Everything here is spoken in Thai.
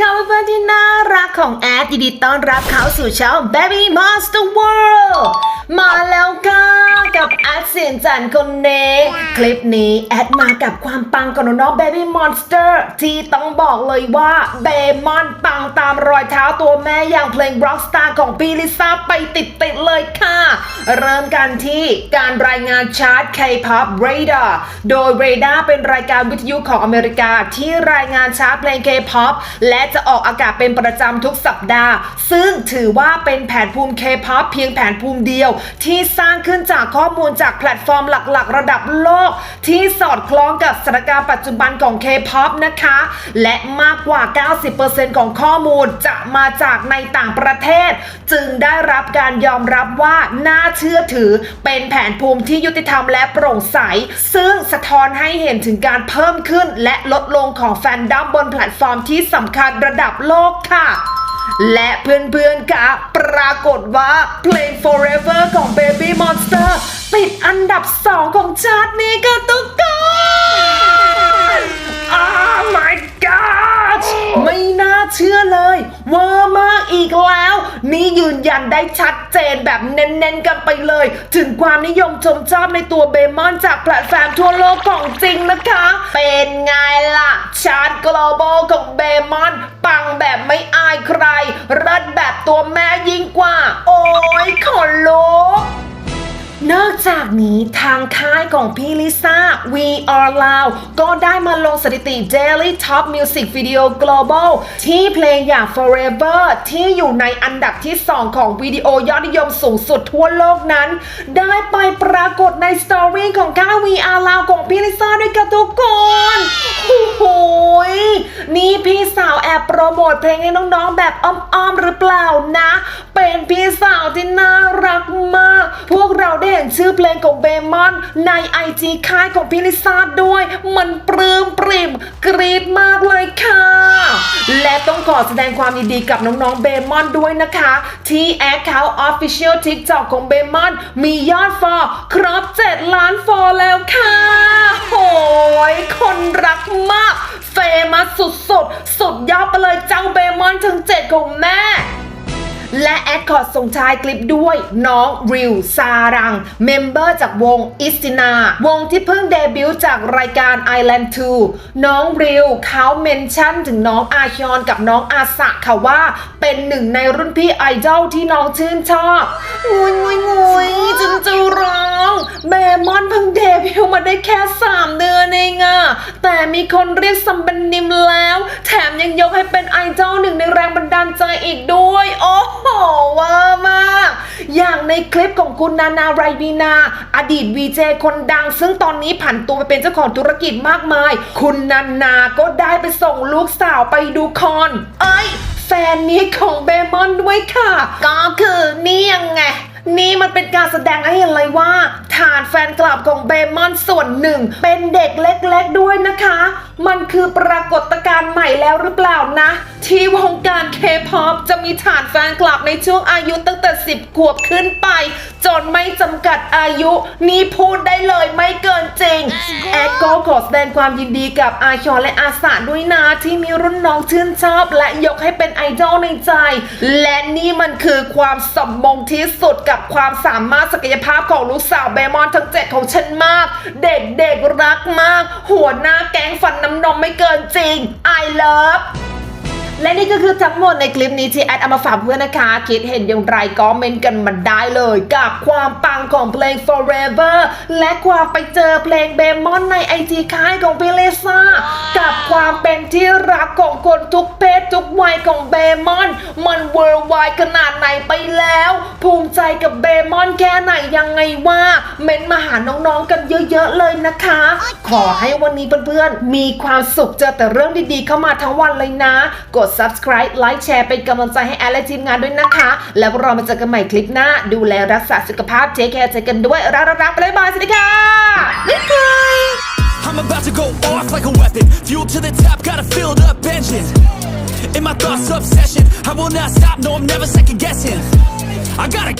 ค่ะเพื่อนๆที่น่ารักของแอดยินดีต้อนรับเข้าสู่ช่อง Baby Monster World เสียงจันทร์คนเนคลิปนี้แอดมากับความปังของน้องๆ Baby Monster ที่ต้องบอกเลยว่าเบมอนปังตามรอยเท้าตัวแม่อย่างเพลง Rockstar ของพี่ลิซ่าไปติดๆเลยค่ะ เริ่มกันที่การรายงานชาร์ต K-pop Radar โดย Radar เป็นรายการวิทยุของอเมริกาที่รายงานชาร์ตเพลง K-pop และจะออกอากาศเป็นประจำทุกสัปดาห์ ซึ่งถือว่าเป็นแผนภูมิ K-pop เพียงแผนภูมิเดียว ที่สร้างขึ้นจากข้อมูลจากแพลตฟอร์มหลักๆ ระดับโลก ที่สอดคล้องกับสถานการณ์ปัจจุบันของ K-pop นะคะ และมากกว่า 90%ของข้อมูลจะมาจากในต่างประเทศ จึงได้รับการยอมรับว่าน่าเชื่อถือเป็นแผนภูมิที่ยุติธรรมและโปร่งใส ซึ่งสะท้อนให้เห็นถึงการเพิ่มขึ้นและลดลงของแฟนดัมบนแพลตฟอร์มที่สำคัญระดับโลกค่ะ และเพื่อนๆคะปรากฏว่าเพลง Forever ของ Baby Monster ติดอันดับ 2 ของชาร์ตนี้ก็ทุกคน Oh my god ไม่น่าเชื่อเลยเวอร์มากอีกแล้ว นี่ยืนยันได้ชัดเจนแบบเน้นๆกันไปเลย ถึงความนิยมชมชอบในตัวเบมอนจากแพลตฟอร์มทั่วโลกของจริงนะคะ เป็นไงล่ะ ชาร์ต global ของเบมอน ปังแบบไม่อา ใครเรัดแบบตัวแม่ยิ่งกว่า โอ้ยขนลุกนอกจากนี้ทางค่ายของพี่ลิซ่า We Are Loud ก็ได้มาลงสถิติ Daily Top Music Video Global ที่เพลงอย่าง Forever ที่อยู่ในอันดับที่ 2 ของวิดีโอยอดนิยมสูงสุดทั่วโลกนั้น ได้ไปปรากฏในสตอรี่ของค่าย We Are Loud ของพี่ลิซ่าด้วยกันทุกคนโอ้โหยนี่พี่สาวแอบโป รโมทเพลงให้น้องๆ แบบอ้อมๆ หรือเปล่านะ เป็นพี่สาวที่น่ารักมาก พวกเราได้เห็นชื่อเพลงของเบมอน ในไอจีค่ายของพี่ลิซ่าด้วย มันปลื้มปริ่มกรี๊ดมากเลยค่ะ และต้องขอแสดงความยินดีกับน้องๆ เบมอนด้วยนะคะ ที่แอคเคาท์ Official TikTok ของเบมอน มียอดฟอลครบ 7 ล้านฟอลแล้วค่ะโหยคนรักมาก เฟมัสสุดๆ สุดยอดไปเลยเจ้าเบมอนทั้ง7ของแม่ และแอดคอร์ดส่งท้ายคลิปด้วยน้องริวซารัง เมมเบอร์จากวงอิสตินา วงที่เพิ่งเดบิวต์จากรายการ Island 2 น้องริวเขาเมนชั่นถึงน้องอาฮยอนกับน้องอาสะค่ะว่า เป็นหนึ่งในรุ่นพี่ไอดอลที่น้องชื่นชอบงุยงุยงุยจนจะร้อง เบมอนเพิ่ง เดบิวต์มาได้แค่ 3 เดือนเองอะแต่มีคนเรียกซัมบันนิมแล้ว แถมยังยกให้เป็นไอดอลหนึ่งในแรงบันดาลใจอีกด้วย โอ้โหว่ามาก อย่างในคลิปของคุณนานาไรบีนา อดีตวีเจคนดัง ซึ่งตอนนี้ผันตัวไปเป็นเจ้าของธุรกิจมากมาย คุณนานาก็ได้ไปส่งลูกสาวไปดูคอน เอ้ยแฟนนี้ของเบมอนด้วยค่ะ ก็คือนี่ยังไงนี่มันเป็นการแสดงให้เห็นเลยว่า ฐานแฟนคลับของเบมอนส่วนหนึ่ง เป็นเด็กเล็กๆด้วยนะคะ มันคือปรากฏการณ์ใหม่แล้วหรือเปล่านะ ที่วงการเคป๊อปจะมีฐานแฟนคลับในช่วงอายุตั้งแต่ 10 ขวบขึ้นไป จนไม่จำกัดอายุ นี่พูดได้เลยไม่เกินจริง แอดก็ขอแสดงความยินดีกับอาชอนและอาสาด้วยนะ ที่มีรุ่นน้องชื่นชอบ และยกให้เป็นไอดอลในใจ และนี่มันคือความสมมงที่สุดกับความสามารถศักยภาพของลูกสาวเบมอนทั้งเจ็ดของฉันมาก เด็กๆรักมาก หัวหน้าแก๊งฟันน้ำนมไม่เกินจริง I love และนี่ก็คือทั้งหมดในคลิปนี้ที่แอดเอามาฝากเพื่อนนะคะ คิดเห็นอย่างไรก็เมนกันมาได้เลย กับความปังของเพลง Forever และความไปเจอเพลงเบมอนในไอจีค่ายของพี่เลซ่ากับความเป็นที่รักของคนทุกเพศทุกวัยของเบมอน มันเวิร์ไวขนาดไหนไปแล้ว ภูมิใจกับเบมอนแค่ไหนยังไงว่า เมนมาหาน้องๆกันเยอะๆเลยนะคะ ขอให้วันนี้เพื่อนๆมีความสุขเจอแต่เรื่องดีๆเข้ามาทั้งวันเลยนะ กดด subscribe ไลค์แชร์เป็นกำลังใจให้แอลและทีมงานด้วยนะคะ แล้วเรามาเจอกันใหม่คลิปหน้า ดูแลรักษาสุขภาพเทคแคร์ใจกันด้วย รักๆๆไปเลยบายสวัสดีค่ะบ๊ายบาย I'm about to go off like a weapon. Fuel to the top, got a filled up engine. In my thoughts, obsession. I will not stop, no, I'm never second guessing. I gotta